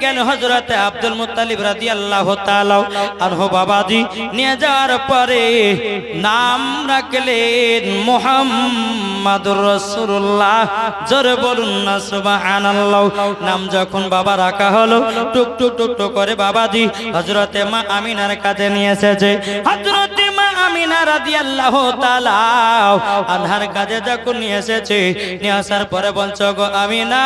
গেল হযরতে আব্দুল যাওয়ার পরে নাম নাম যখন বাবা রাখা হলো টুক টুক টুক করে বাবাজি হজরতে মা আমিনার কাছে নিয়ে এসেছে। হযরতে মা আনহার কাছে যখন নিয়ে নিয়ে আসার পরে গো আমিনা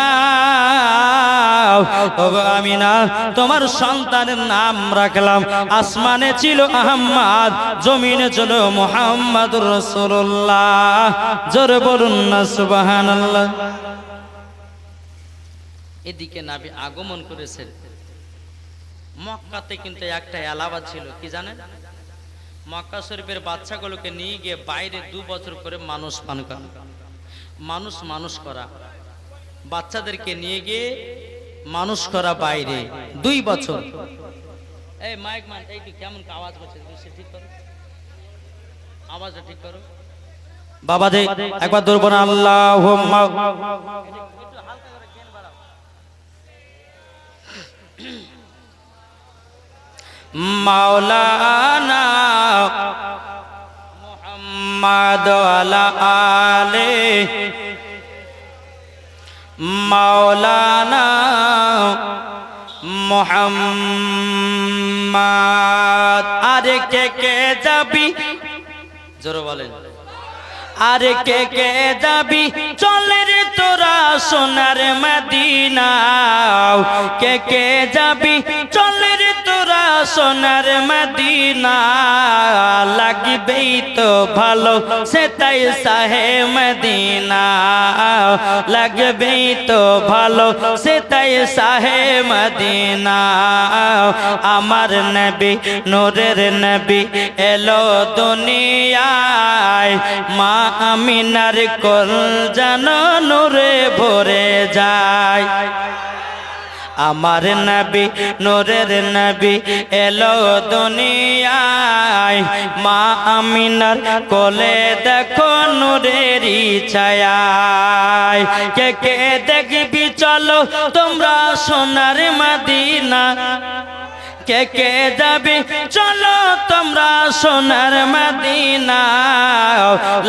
গো আমিনা, তোমার সন্তানের নাম রাখলাম। আসমানে ছিল আহম্মদ, জমিনে ছিল মুহাম্মাদুর রাসূলুল্লাহ। জোরে বলুন না, সুবহানাল্লাহ। এদিকে নাবি আগমন করেছেন। মক্কাতে কিন্তু একটা এলাবা ছিল, কি জানেন? মক্কা শরীফের বাচ্চাগুলোকে নিয়ে গিয়ে বাইরে দু বছর করে মানুষ পান করা। মানুষ মানুষ করা। বাচ্চাদেরকে নিয়ে গিয়ে মানুষ করা বাইরে দুই বছর। এই মাইক মান এইটি কেমন আওয়াজ করছে? ঠিক করো। আওয়াজটা ঠিক করো। বাবা দে একবার দৌড় বোনা আল্লাহ মাওলানা মোহাম্মদ আলা মাওলানা মোহাম্মদ। আরে কে কে যাবি? জোরে বলেন। আরে কে কে যাবি? চলে রে তোরা সোনার মদিনা কে কে যাবি? চলে সোনার মদিনা লাগবেই তো ভালো সে তাই সাহে মদিনা। লাগবেই তো ভালো সে তাই সাহে মদিনা। আমার নবী, নূরের নবী এলো দুনিয়ায়, মা আমিনার কল যেন নূরে ভরে যায়। আমার নবী, নোরের নবী এলো দুনিয়ায়। মা আমিনার কোলে দেখো নূরেরই ছায়ায়। কে কে দেখবি চলো তোমরা সোনার মদিনা। কে কে যাবে? চলো তোমরা সোনার মদিনা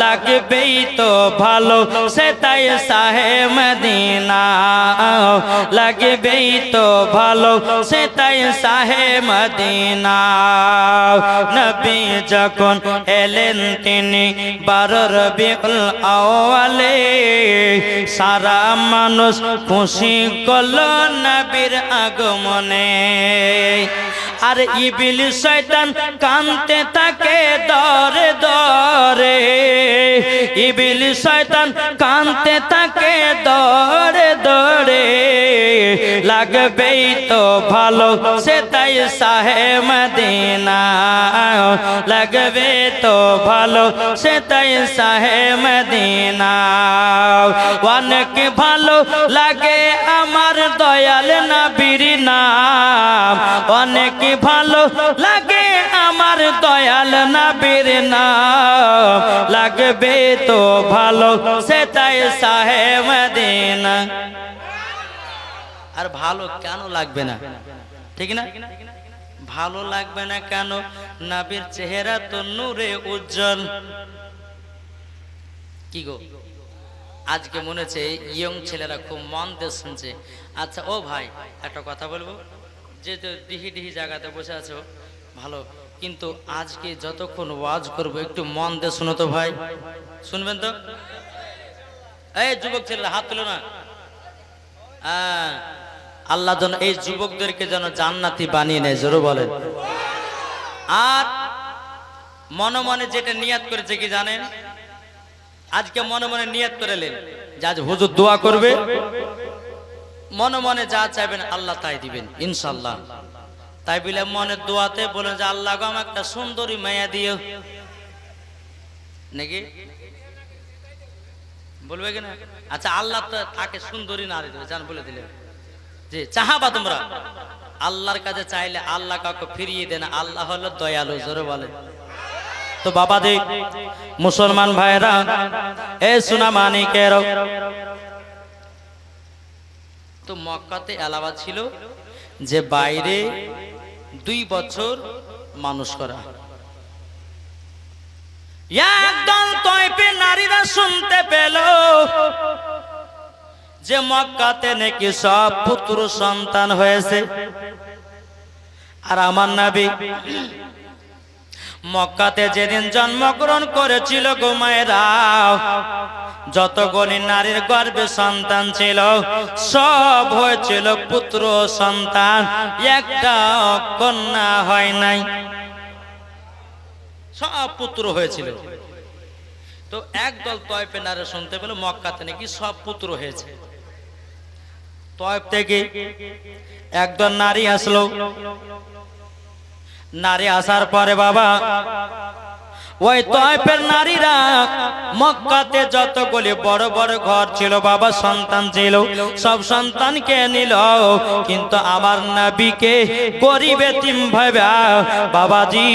লাগবেই তো ভালো সে তাই সাহে মদিনা লাগবেই তো ভালো সে তাই সাহে মদিনা নবী যখন এলেন তিনি বারো রবিউল আওয়ালে, সারা মানুষ খুশি করল নবীর আগমনে। আর ইবিল শয়তান কানতে থাকে দরে দরে। ইবিল শয়তান কানতে থাকে দরে দরে। লাগবেই তো ভালো সে তাই সাহে মদিনা। লাগবে তো ভালো সে তাই সাহে মদিনা। অনেক ভালো লাগে আমার দয়াল নবীর নাম। অনেক ভালো লাগে আমার দয়াল নবীর নাম। লাগবে তো ভালো সে তাই সাহে মদিনা। আর ভালো কেন লাগবে না? ঠিক না? ভালো লাগবে না কেন? নাবির চেহারা তো নূরে উজ্জ্বল। কি গো? আজকে মনে হচ্ছে ইয়ং ছেলেরা খুব মন দিয়ে শুনছে। আচ্ছা ও ভাই, একটা কথা বলব? যে ডিহি ডিহি জায়গাতে বসে আছো, ভালো। কিন্তু আজকে যতক্ষণ ওয়াজ করব, একটু মন দিয়ে শুনো তো ভাই। শুনবেন তো? এই যুবক ছেলেরা, হাত তুলো না। হ্যাঁ আল্লাহ যেন এই যুবকদেরকে যেন জান্নাতি বানিয়ে নেয়, জোরে বলেন। আর মনে মনে যেটা নিয়াত করেছে কি জানেন? আজকে মনে মনে নিয়াত করেলেন যে আজ হুজুর দোয়া করবে। মনে মনে যা চাইবেন আল্লাহ তাই দিবেন ইনশাল্লাহ তাই বলে মনে দোয়াতে বলেন যে, আল্লাহ আমাকে একটা সুন্দরী মায়া দিও। নাকি? বলবে কিনা? আচ্ছা আল্লাহ তো তাকে সুন্দরী নারী দেবে জান, বলে দিলেন। যে চাহাবা তোমরা। আল্লাহর কাছে চাইলে আল্লাহ কাউকে ফিরিয়ে দেন আল্লাহ হলো দয়ালু, জোরে বলে তো বাবা দে মুসলমান ভাইরা, এ সুনা মানিকের তো মক্কাতে এলাবা ছিল যে বাইরে দুই বছর মানুষ করা। একদল তয়পে নারীরা শুনতে পেল যে মক্কাতে নাকি সব পুত্র সন্তান হয়েছে। আর আমার নাবি, মক্কাতে যেদিন জন্মগ্রহণ করেছিল গোমায়েরা যতগুলি নারীর গর্ভে সন্তান ছিল, সব হয়েছিল পুত্র সন্তান। একটা কন্যা হয় নাই। সব পুত্র হয়েছিল। তো একদল তয়পে নারে শুনতে পেল, মক্কাতে নাকি সব পুত্র হয়েছে। তয়প থেকে একদল নারী আসলো। নারী আসার পরে বাবা ওই তয়পের নারীরা মক্কাতে যতগুলি বড় বড় ঘর ছিল, বাবা সন্তান ছিল, সব সন্তানকে নিল। কিন্তু আমার নাবিকে গরিব এতিম ভাবে বাবাজি,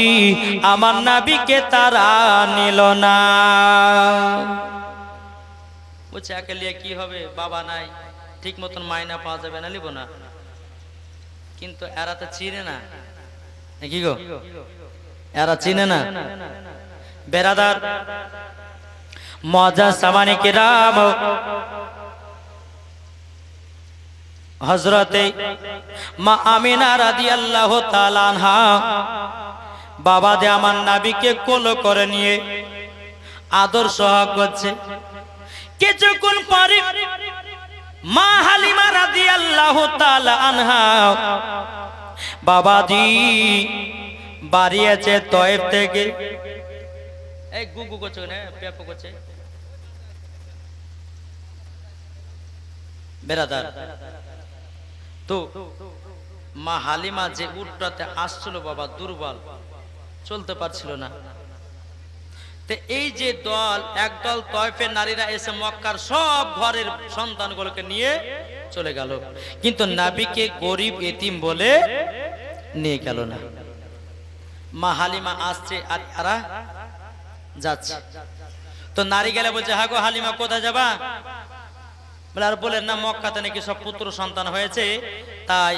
আমার নাবিকে তারা নিল না। বলছে, একে কি হবে? বাবা নাই, ঠিক মতন মাইনা পাওয়া যাবে না লিব না। কিন্তু এরা তো চিনে না। কি গো? এরা চিনে না। বেরাদার। মজা সামানি কিরাম হজরতে মা আমিনা রাদিয়াল্লাহু তাআলা আনহা। বাবা দে আমার নাবিকে কোল করে নিয়ে আদর সহ করছে। কিছুক্ষণ পরে মা হালিমা রাদিয়াল্লাহু তাআলা আনহা। বাবাজি বাড়িয়েছে তয়েব থেকে। এই গুগু করছে না পেপো করছে। বেরাদার। তো, মা হালিমা যে উটটাতে আসছিল বাবা, দুর্বল, চলতে পারছিল না। তো এই যে দল, একদল তয়ফের নারীরা এসে মক্কার সব ঘরের সন্তানগুলোকে নিয়ে চলে গেল। কিন্তু নাবিকে গরিব এতিম বলে নিয়ে গেল না। মা হালিমা আসছে আর এরা যাচ্ছে। তো নারী গেলে বলছে হ্যাঁ গো হালিমা, কোথায় যাবা? বলে, আর বলেন না, মক্কাতে নাকি সব পুত্র সন্তান হয়েছে, তাই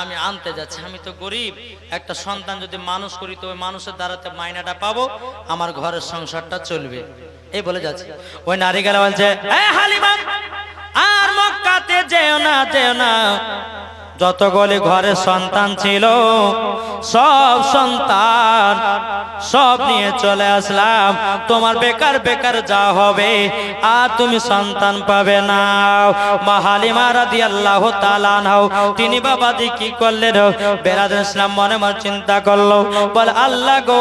আমি আনতে যাচ্ছি। আমি তো গরিব, একটা সন্তান যদি মানুষ করি, তো মানুষের দ্বারাতে মাইনাটা পাবো, আমার ঘরের সংসারটা চলবে। এই বলে যাচ্ছে। ওই নারী গেলে বলছে "এই হালিমা, আর মক্কাতে যেও না যেও না। যতগুলি ঘরে সন্তান ছিল, সব সন্তান সব নিয়ে চলে আসলাম। তোমার বেকার বেকার যা হবে, আর তুমি সন্তান পাবে না। মাহালিমা রাদি আল্লাহ নাও তিনি বাবা দি কি করলেন? বেরাদ ইসলাম মনে মনে চিন্তা করল, বল, আল্লাহ গো,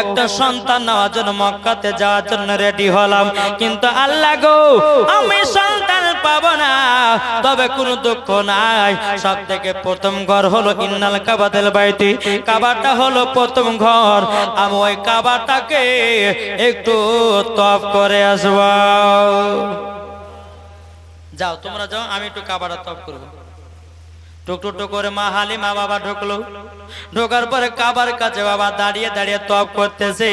একটা সন্তান নেওয়ার জন্য মক্কাতে যাওয়ার জন্য রেডি হলাম। কিন্তু আল্লাহ গো, আমি সন্তান পাবো না। তবে কোনো দুঃখ নাই। সব থেকে প্রথম ঘর হলো ইন্নাল কাবাদের বাড়িতে কাবাটা হলো প্রথম ঘর। আমি ওই কাবাটাকে একটু তপ করে আসব। যাও, তোমরা যাও, আমি একটু কাবাটা তপ করব। টুক টুক টুক করে মা হালিমা বাবা ঢুকলো। ঢোকার পরে কাবার কাছে বাবা দাঁড়িয়ে দাঁড়িয়ে তপ করতেছে।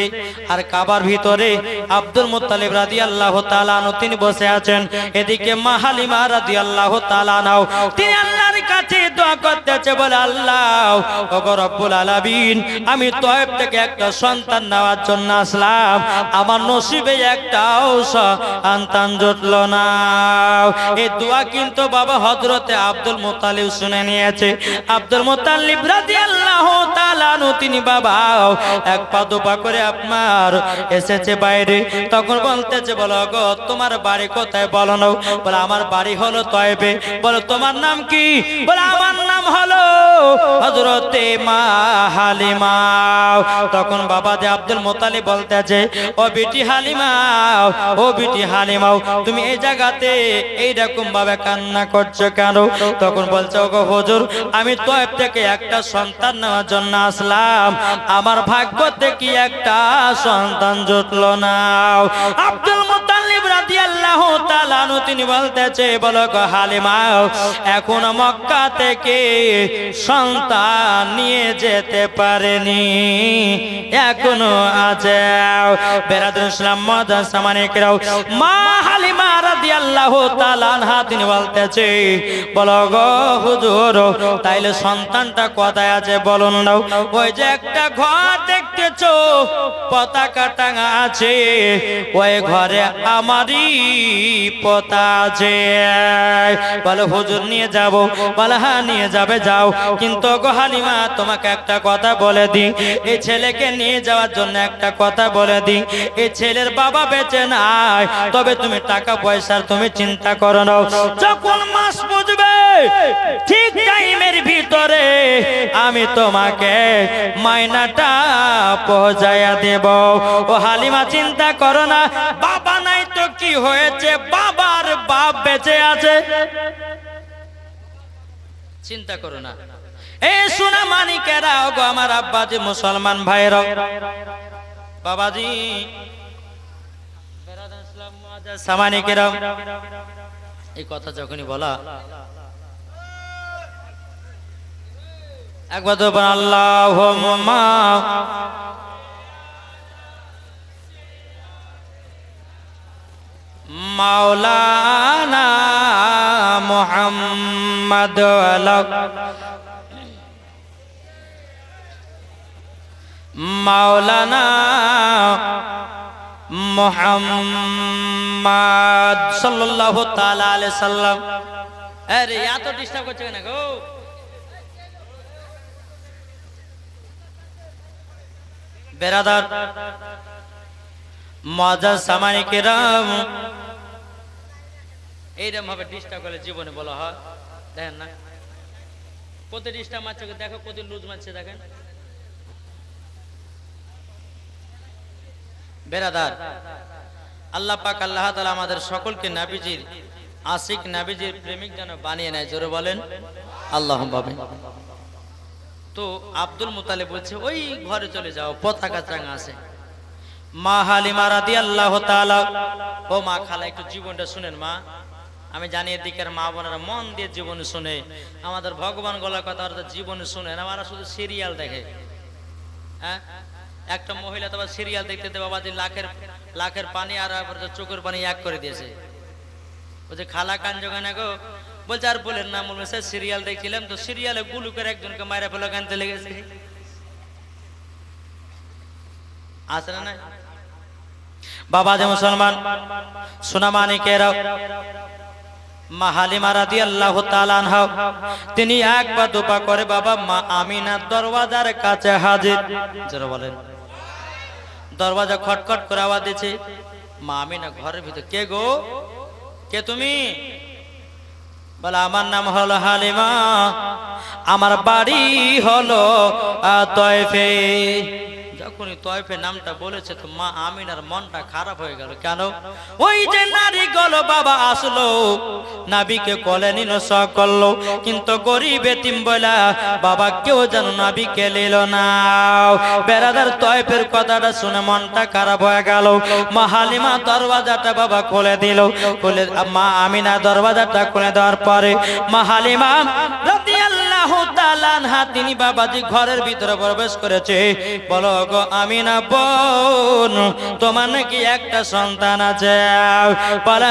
আর কাবার ভিতরে আব্দুল মুত্তালিব রাদি আল্লাহ তিনি বসে আছেন। এদিকে মা হালিমা রাদি আল্লাহ তিনি আল্লাহর কাছে আমি তয়েব থেকে একটা সন্তান নেওয়ার জন্য আসলাম। আমার নসিবে একটাও সন্তান না। এই দোয়া কিন্তু বাবা হজরতে আব্দুল মুতালিব শুনে নিয়েছে। আব্দুল মোতালিব রাজিয়াল তিনি বাবা এক করে আপনার এসেছে বাইরে, তখন বলতেছে, বলো গো, তোমার বাড়ি কোথায় বলো না বলে, আমার বাড়ি হলো তয়বে। বলো, তোমার নাম কি? বলে, আমার নাম হলো হজরতে মা হালিমা। তখন বাবা যে আব্দুল মোতালিব বলতেছে, ও বিটি হালিমা, ও বিটি হালিমাও তুমি এই জায়গাতে এইরকম ভাবে কান্না করছ কেন? তখন বলছে ও গো হুজুর, আমি তয়েব থেকে একটা সন্তান নেওয়ার জন্য আসলাম। আমার ভাগ্য দেখি একটা সন্তান জুটলো না। আব্দুল তাআলা তিনি বলতেছে, বলো হালিমা, এখন মক্কা থেকে সন্তান নিয়ে যেতে পারেনি। এখনও আছে। বেরাদুল ইসলাম মা হালিমা রাদিয়াল্লাহু তাআলা তিনি বলতেছে, বলো গো হুজুর, তাইলে সন্তানটা কোথায় আছে বলুন না ওই যে একটা ঘর দেখতেছো পতাকা টাঙা আছে, ওই ঘরে আমারই পতা আছে বলে, হুজুর নিয়ে যাব, বলে হ্যাঁ নিয়ে যাবে, যাও। কিন্তু গো হালিমা, তোমাকে একটা কথা বলে দিই। এই ছেলেকে নিয়ে যাওয়ার জন্য একটা কথা বলে দিই। এই ছেলের বাবা বেঁচে নাই। তবে তুমি টাকা পয়সার তুমি চিন্তা করো না। যখন মাস বুঝবে, ঠিক টাইমের ভিতরে আমি তোমাকে মাইনাটা পৌঁছাইয়া দেব। ও হালিমা, চিন্তা করো না। বাবা নাই কি হয়েছে? বাবার বাপ বেঁচে আছে। চিন্তা করো না। এ সোনা মানিকেরা গো আমার আব্বাজি মুসলমান ভাইরা বাবাজি। সামানিকেরা। এই কথা যখনই বলা। একবার তো বলেন, মাওলানা মুহাম্মদ মাওলানা মুহাম্মদ সাল্লাল্লাহু তাআলা আলাইহি সাল্লাম। আরে, এত ডিস্টার্ব করছে কেন গো? বেরাদার মজা সামানি কিরাম। এইরকম ভাবে ডিস্টার্ব করলে জীবনে বলা হয়। দেখেন না। কত ডিস্টার্ব মারছে দেখো কত লুজ মারছে, দেখেন। বেরাদার, আল্লাহ পাক, আল্লাহ তাআলা আমাদের সকলকে নাবিজির, আশিক নাবিজির প্রেমিক যেন বানিয়ে নেয়, জোরে বলেন। আল্লাহ বাবে তো আব্দুল মুতালিব বলছে, ওই ঘরে চলে যাও, পতাকা চাঙা আছে। মা হালিমা রাদিয়াল্লাহু তাআলা। ও মা খালা, একটু জীবনটা শুনেন মা। আমি জানি এদিকের মা বোনেরা মন দিয়ে জীবন শুনে। আমাদের ভগবান গলার কথা তো জীবন শুনে না আমরা শুধু সিরিয়াল দেখে। হ্যাঁ? একটা মহিলা তোমার সিরিয়াল দেখতে দেখতে বাবা যে লাখের লাখের পানি আর চোখের পানি এক করে দিয়েছে। বলছে খালা কান জোগানে গো, বলছে, আর বলেন না বলবে স্যার সিরিয়াল দেখছিলাম তো সিরিয়ালে গুলু করে একজনকে মায়েরা ফেলে কানতে লেগেছে। আসে না বাবা যে মুসলমান, সোনা মানিকেরা মা হালিমা তিনি এক পা দুপা করে, বাবা, মা আমিনার দরওয়াজার কাছে হাজির। বলেন। দরওয়াজা খটখট করে আওয়াজ দিচ্ছে, মা আমি না ঘরের ভিতর, কে গো? কে তুমি? বলে, আমার নাম হলো হালিমা, আমার বাড়ি হলো তয়ফে। যখনই তয়ফে নামটা বলেছে তো মা আমিনার মনটা খারাপ হয়ে গেল। কেন? ওই যে নারী গল বাবা আসলো, নাবিকে কলে নিল স করল। কিন্তু গরিব এতিম বলা বাবা কেউ যেন নাবিকে নিল না। বেড়াদার তয়ফের কথাটা শুনে মনটা খারাপ হয়ে গেল। মা হালিমা দরওয়াজাটা বাবা খুলে দিল। খুলে, মা আমিনা দরওয়াজাটা খুলে দেওয়ার পরে মা হালিমা আনহা তিনি বাবাজি ঘরের ভিতরে প্রবেশ করেছে। বলো গো বোন, তোমার নাকি একটা সন্তান আছে?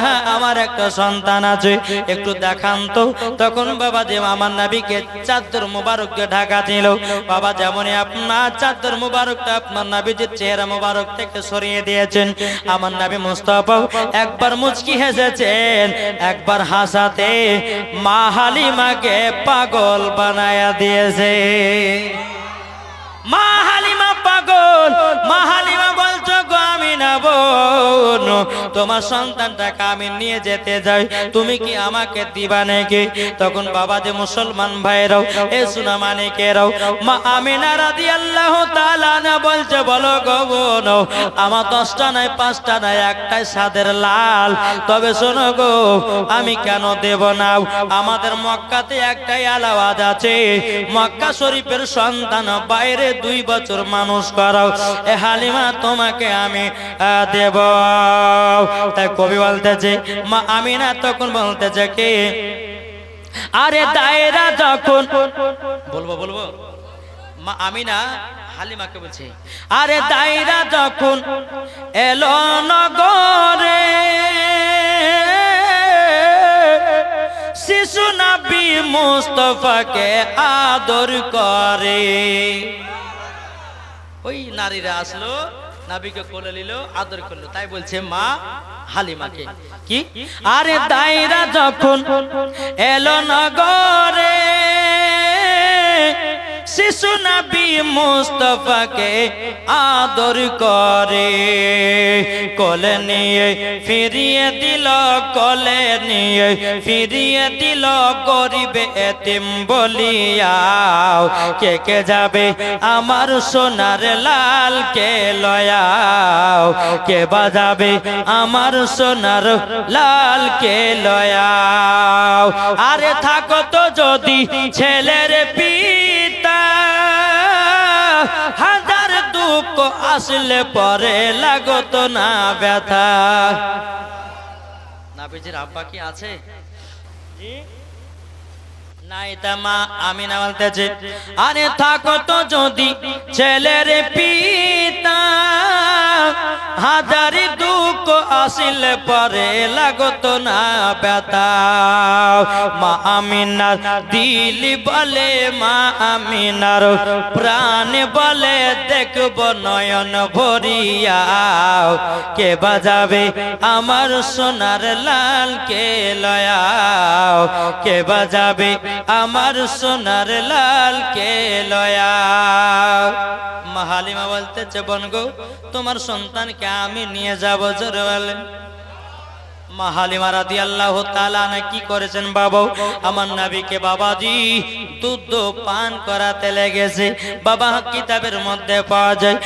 হ্যাঁ আমার একটা সন্তান আছে। একটু দেখান তো। তখন বাবা যে আমার নাবিকে চাদর মুবারককে ঢাকা দিল। বাবা যেমনই আপনার চাদর মুবারকটা আপনার নাবিজির চেহারা মুবারক থেকে সরিয়ে দিয়েছেন। আমার নাবি মুস্তাফা একবার মুচকি হেসেছেন, একবার হাসাতে মা পাগল বানায়া দিয়েছে। মা হালিমা পাগল মা বোন তোমার সন্তানটাকে আমি নিয়ে যেতে যাই। তুমি কি আমাকে দিবা নাকি? তখন বাবা যে মুসলমান ভাইরাও এ সুনা মানিকেরাও মা আমিনা রাদিয়াল্লাহু তাআলা না বলছে বলো গো বোন আমার দশটা নাই পাঁচটা নাই একটাই সাদের লাল। তবে শোনো গো আমি কেন দেব না? আমাদের মক্কাতে একটাই আলাওয়াজ আছে মক্কা শরীফের সন্তান বাইরে দুই বছর মানুষ করাও। এ হালিমা তোমাকে আমি আহ, দেব তাই কবি বলতেছে, মা আমিনা তখন বলতেছে কি? আরে দায়রা যখন বলব বলব? মা আমি না হালিমাকে বলছি, আরে দায়রা যখন এলো নগরে, শিশু নবী মুস্তফাকে আদর করে। ওই নারীরা আসলো নাবিকে কোলে নিল আদর করল। তাই বলছে মা হালিমাকে। কি? আরে দায়রা যখন এলো নগরে শিশু নবী মুস্তফাকে আদর করে। কোলে নিয়ে ফিরিয়ে দিল, কোলে নিয়ে ফিরিয়ে দিল গরিবে এতিম বলিয়াও। কে কে যাবে আমার সোনার লাল কে লয়াও। কে বাজাবে আমার সোনার লাল কে লয়াও। আরে থাকো তো যদি ছেলের পিতা আসলে পরে লাগত না ব্যথা। নাবিজির আব্বা কি আছে? আমি না বলতেছে আরে থাকো তো যদি ছেলের পিতা হাজারি দুঃখ আসিলে পরে লাগত না ব্যথা। মা আমিনার দিলি বলে, মা আমিনার প্রাণ বলে, দেখব নয়ন ভরিয়া। কে বাজাবে আমার সোনার লাল কে লয়াও কে বাজাবে আমার সোনার লাল কে লয়াও মাহালিমা বলতেছে বনগো তোমার সন্তানকে আমি নিয়ে যাব জোরে বলেন আল্লাহ তালানা কি করেছেন বাবা? আমার নাবিকে বাবাজি পান করাতে লেগেছে। বাবা কিতাবের মধ্যে পাওয়া যায়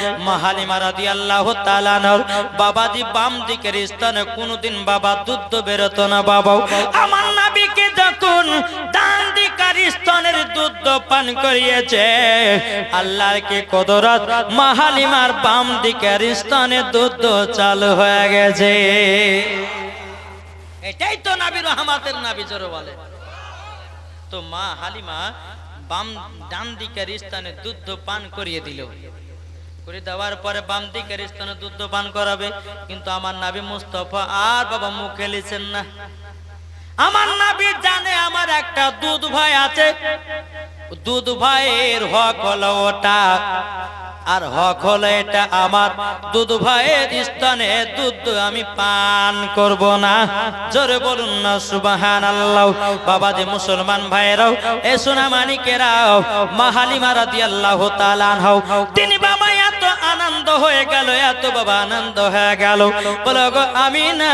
আল্লাহ বাম দিকের স্থানে কোনোদিন বাবা দুধ বেরোতো না বাবা। আমার নাবিকে যখন ডান দিকার স্তনের দুধ পান করিয়েছে, আল্লাহর কি কদরত? মাহালিমার বাম দিকের স্তনে দুধ চালু হয়ে গেছে। এটাই তো নাবি রহমাতের নাবি, জোরে বলে। তো মা হালিমা বাম ডান দিকের স্থানে দুধ পান করিয়ে দিল। করে দেওয়ার পরে বাম দিকের স্থানে দুধ পান করাবে। কিন্তু আমার নাবি মুস্তফা আর বাবা মুখ খেলেছেন না। আমার নাবি জানে আমার একটা দুধ ভাই আছে। দুধ ভাইয়ের হক হলো ওটা। আর হক হলো এটা আমার। দুধ ভাইয়ের স্থানে দুধ আমি পান করব না। জোরে বলুন না সুবাহান আল্লাহ বাবা যে মুসলমান ভাইয়েরাও, এ সোনা মানিকেরাও, মাহালিমা রাদি আল্লাহ তালান হও তিনি বাবা এত আনন্দ হয়ে গেল, এত বাবা আনন্দ হয়ে গেল। বলো গো, আমি না,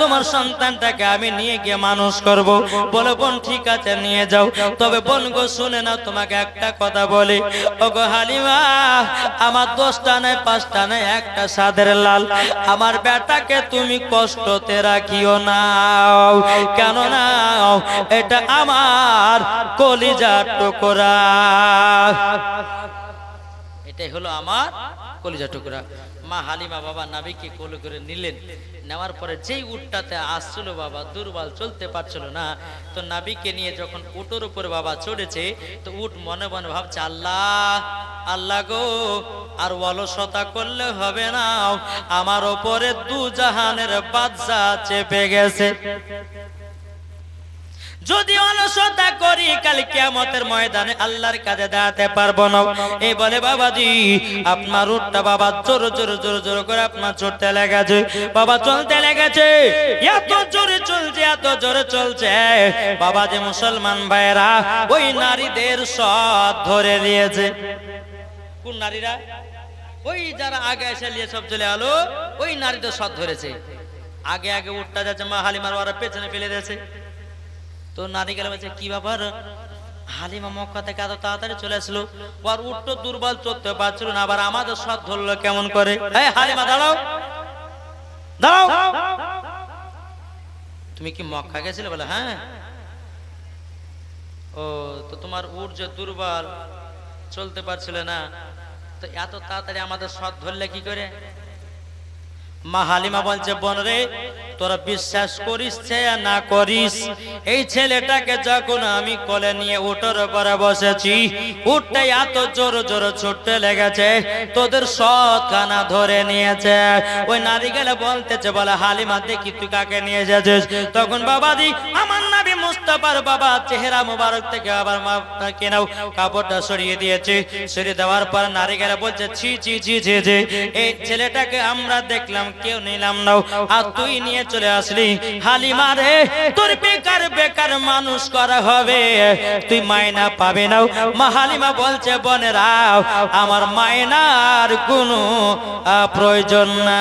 তোমার সন্তানটাকে আমি নিয়ে গিয়ে মানুষ করব। বলো বোন, ঠিক আছে, নিয়ে যাও। তবে বোন গো, শুনে না তোমাকে একটা কথা বলি। ও গো হালিমা আমার দশটা নেই, পাঁচটা নেই, একটা সাদের লাল। আমার বেটাকে তুমি কষ্টতে রাখিও নাও কেন না এটা আমার কলিজার টুকরা। এটাই হলো আমার কলিজা টুকরা। মা হালিমা বাবা নাবিকে কোলে করে নিলেন। নেওয়ার পরে যেই উটটাতে আসছিল বাবা, দুর্বল চলতে পারছিল না। তো নাবিকে নিয়ে যখন উটোর উপর বাবা চড়েছে, তো উট মনে মনে ভাবছে, আল্লাহ আল্লাহ গো, আর অলসতা করলে হবে না। আমার ওপরে দু জাহানের বাদশা চেপে গেছে। যদি অলসতা করি, কাল কিয়ামতের ময়দানে আল্লাহর কাছে দাঁড়াতে পারব না। এই বলে, বাবাজি, আপনার উঠটা বাবা জোর জোর জোর জোর করে আপনার চড়তে লেগেছে। বাবা, চলতে লেগেছে। এত জোরে চলছে, এত জোরে চলছে। বাবা যে মুসলমান ভাইরা ওই নারীদের সৎ ধরে নিয়েছে কোন নারীরা? ওই যারা আগে এসে নিয়ে সব চলে আলো, ওই নারীদের সৎ ধরেছে। আগে আগে উঠটা যাচ্ছে মা হালিমার ওরা পেছনে ফেলে দিয়েছে। তো নারী গেলে বলছে, কি ব্যাপার? হালিমা মক্কা থেকে এত তাড়াতাড়ি চলে আসলো। ওর উঠটো দুর্বল চলতে পারছিল না, আবার আমাদের সৎ ধরলো কেমন করে? হালিমা, দাঁড়াও। দাঁড়াও। তুমি কি মক্কা গেছিলে বলে হ্যাঁ? ও, তো তোমার উট যে দুর্বল, চলতে পারছিল না। তো এত তাড়াতাড়ি আমাদের সৎ ধরলে কি করে? মা হালিমা বলছে, বোন রে, তোরা বিশ্বাস করিস না করিস? এই ছেলেটাকে যখন আমি কোলে নিয়ে উঠোর উপরে বসেছি, উঠতে এত জোর জোর ছুটতে লেগেছে, তোদের সৎ খানা ধরে নিয়েছে। ওই নারী গেলে বলতেছে, বলে হালিমা, দেখি তুই কাকে নিয়ে এসেছিস? তখন বাবাজি, আমার নাবি মুস্তাফার বাবা চেহারা মুবারক থেকে আবার কেনাও কাপড়টা সরিয়ে দিয়েছে। সরিয়ে দেওয়ার পর বলছে, ছি ছি ছি ছি ছি। এই ছেলেটাকে আমরা দেখলাম, কেউ নিলাম না। আর তুই নিয়ে চলে আসলি। হালিমা রে, তোর বেকার বেকার মানুষ করা হবে। তুই মায়না পাবে না। মা হালিমা বলছে, বোনেরা, আমার মায়নার কোনো প্রয়োজন না।